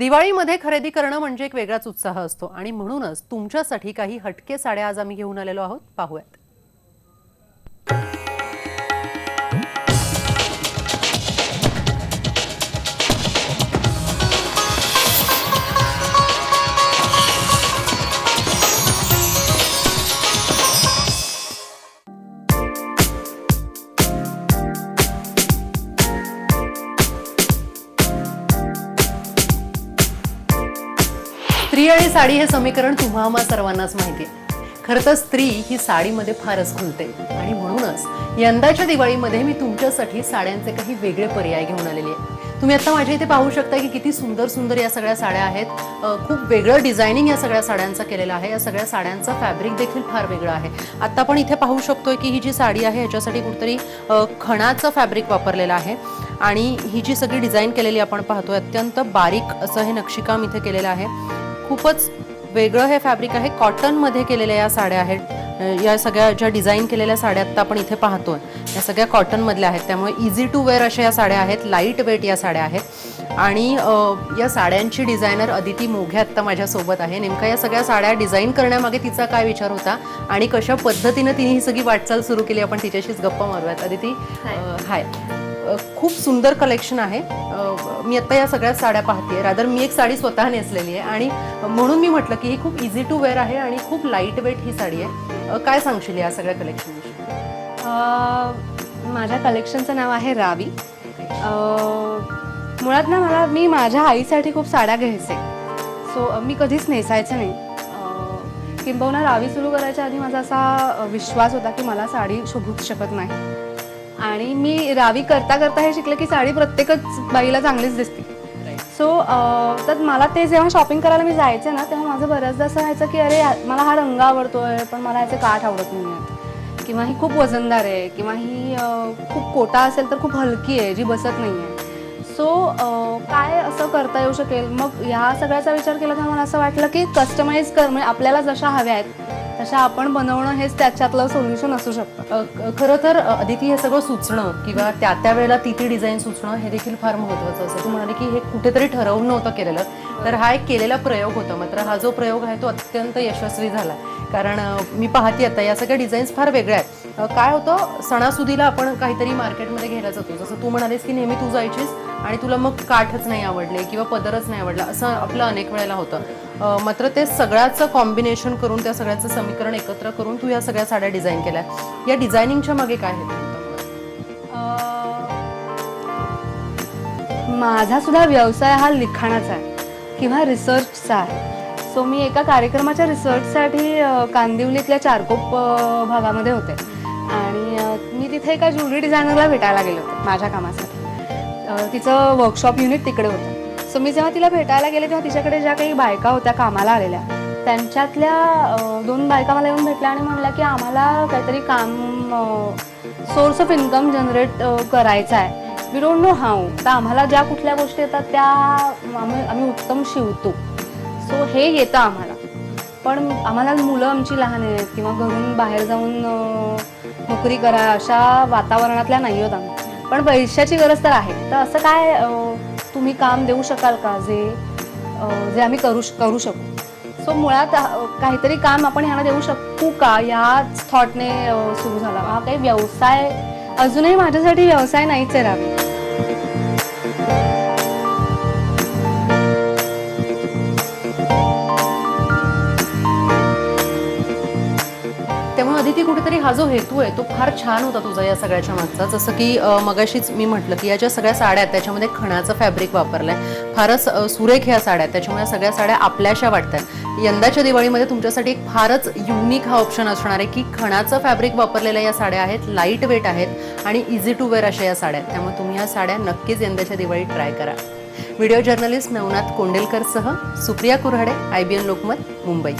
दिवाळीमध्ये खरेदी करणं म्हणजे एक वेगळाच उत्साह असतो. आणि म्हणूनच तुमच्यासाठी काही हटके साड्या आज आम्ही घेऊन आलेलो आहोत. पाहूयात. स्त्री आणि साडी हे समीकरण तुम्हा सर्वांनाच माहिती आहे. खरं तर स्त्री ही साडीमध्ये फारच खुलते. आणि म्हणूनच यंदाच्या दिवाळीमध्ये मी तुमच्यासाठी साड्यांचे काही वेगळे पर्याय घेऊन आलेले आहे. तुम्ही आता माझ्या इथे पाहू शकता की किती सुंदर सुंदर या सगळ्या साड्या आहेत. खूप वेगळं डिझायनिंग या सगळ्या साड्यांचं केलेलं आहे. या सगळ्या साड्यांचा फॅब्रिक देखील फार वेगळं आहे. आता आपण इथे पाहू शकतोय की ही जी साडी आहे ह्याच्यासाठी कुठतरी खणाचं फॅब्रिक वापरलेलं आहे. आणि ही जी सगळी डिझाईन केलेली आपण पाहतोय अत्यंत बारीक असं हे नक्षीकाम इथे केलेलं आहे. खूपच वेगळं हे फॅब्रिक आहे. कॉटनमध्ये केलेल्या या साड्या आहेत. या सगळ्या ज्या डिझाईन केलेल्या साड्या आता आपण इथे पाहतोय या सगळ्या कॉटनमधल्या आहेत. त्यामुळे इझी टू वेअर अशा या साड्या आहेत. लाइट वेट या साड्या आहेत. आणि या साड्यांची डिझायनर अदिती मोघे आत्ता माझ्यासोबत आहे. नेमका या सगळ्या साड्या डिझाईन करण्यामागे तिचा काय विचार होता आणि कशा पद्धतीनं तिने ही सगळी वाटचाल सुरू केली? आपण तिच्याशीच गप्पा मारूयात. अदिती हाय खूप सुंदर कलेक्शन आहे. मी आता या सगळ्या साड्या पाहते रादर मी एक साडी स्वतः नेसलेली आहे. आणि म्हणून मी म्हटलं की ही खूप इझी टू वेअर आहे आणि खूप लाइट वेट ही साडी आहे. काय सांगशील या सगळ्या कलेक्शन माझ्या कलेक्शनचं नाव आहे रावी. मुळात ना मला मी माझ्या आईसाठी खूप साड्या घ्यायचे. सो मी कधीच नेसायचं नाही. किंबहुना रावी सुरू करायच्या आधी माझा असा विश्वास होता की मला साडी शोभूच शकत नाही. आणि मी रावी करता करता हे शिकले की साडी प्रत्येकच बाईला चांगलीच दिसते. सो तर मला ते जेव्हा शॉपिंग करायला मी जायचे ना तेव्हा माझं बऱ्याचदा असं व्हायचं की अरे मला हा रंग आवडतोय पण मला याचे काठ आवडत नाही आहेत किंवा ही खूप वजनदार आहे किंवा ही खूप कोटा असेल तर खूप हलकी आहे जी बसत नाही आहे सो काय असं करता येऊ शकेल? मग ह्या सगळ्याचा विचार केला तेव्हा मला असं वाटलं की कस्टमाइज कर म्हणजे आपल्याला जशा हव्या आहेत तशा आपण बनवणं हेच त्याच्यातलं सोल्युशन असू शकतं. खरं तर अदिती हे सगळं सुचणं किंवा त्या त्या वेळेला ती ती डिझाईन सुचणं हे देखील फार महत्त्वाचं असतं. तू म्हणाले की हे कुठेतरी ठरवून नव्हतं केलेलं. तर हा एक केलेला प्रयोग होता मात्र हा जो प्रयोग आहे तो अत्यंत यशस्वी झाला. कारण मी पाहते आता या सगळ्या डिझाईन्स फार वेगळ्या आहेत. काय होतं? सणासुदीला आपण काहीतरी मार्केटमध्ये घ्यायला जातो. जसं तू म्हणालीस की नेहमी तू जायचीस आणि तुला मग काठच नाही आवडले किंवा पदरच नाही आवडला असं आपलं अनेक वेळेला होतं. मात्र ते सगळ्याचं कॉम्बिनेशन करून त्या सगळ्याचं समीकरण एकत्र करून तू या सगळ्या साड्या डिझाईन केल्या. या डिझायनिंगच्या मागे काय आहे माझा सुद्धा व्यवसाय हा लिखाणाचा आहे किंवा रिसर्चचा आहे. सो मी एका कार्यक्रमाच्या रिसर्चसाठी कांदिवलीतल्या चारकोप भागामध्ये होते. आणि मी तिथे एका ज्वेलरी डिझायनरला भेटायला गेले होते माझ्या कामासाठी. तिचं वर्कशॉप युनिट तिकडे होतं. सो मी जेव्हा तिला भेटायला गेले तेव्हा तिच्याकडे ज्या काही बायका होत्या कामाला आलेल्या त्यांच्यातल्या दोन बायका मला येऊन भेटल्या आणि म्हणल्या की आम्हाला काहीतरी काम सोर्स ऑफ इन्कम जनरेट करायचा आहे. वी डोंट नो हाऊ तर आम्हाला ज्या कुठल्या गोष्टी येतात त्या आम्ही आम्ही उत्तम शिवतो. सो हे येतं आम्हाला. पण आम्हाला मुलं आमची लहान आहेत किंवा घरून बाहेर जाऊन नोकरी करा अशा वातावरणातल्या नाही होत आम्ही. पण पैशाची गरज तर आहे. तर असं काय तुम्ही काम देऊ शकाल का? जे जे आम्ही करू करू शकू. सो मुळात काहीतरी काम आपण ह्यांना देऊ शकू का? याच थॉटने सुरू झाला. हा काही व्यवसाय अजूनही माझ्यासाठी व्यवसाय नाहीच आहे रावी. कुठेतरी हा जो हेतू आहे तो फार छान होता तुझा या सगळ्याच्या मागचा. जसं की मगाशीच मी म्हटलं की या ज्या सगळ्या साड्या आहेत त्याच्यामध्ये खणाचं फॅब्रिक वापरलंय. फारच सुरेख ह्या साड्या आहेत. त्याच्यामुळे सगळ्या साड्या आपल्याशा वाटतात. यंदाच्या दिवाळीमध्ये तुमच्यासाठी एक फारच युनिक हा ऑप्शन असणार आहे की खणाचं फॅब्रिक वापरलेल्या या साड्या आहेत लाइट वेट आहेत आणि इझी टू वेअर अशा या साड्या आहेत. त्यामुळे तुम्ही या साड्या नक्कीच यंदाच्या दिवाळीत ट्राय करा. Video journalist Navnath कोंडेलकरसह Supriya Kurhade I B N Lokmat Mumbai.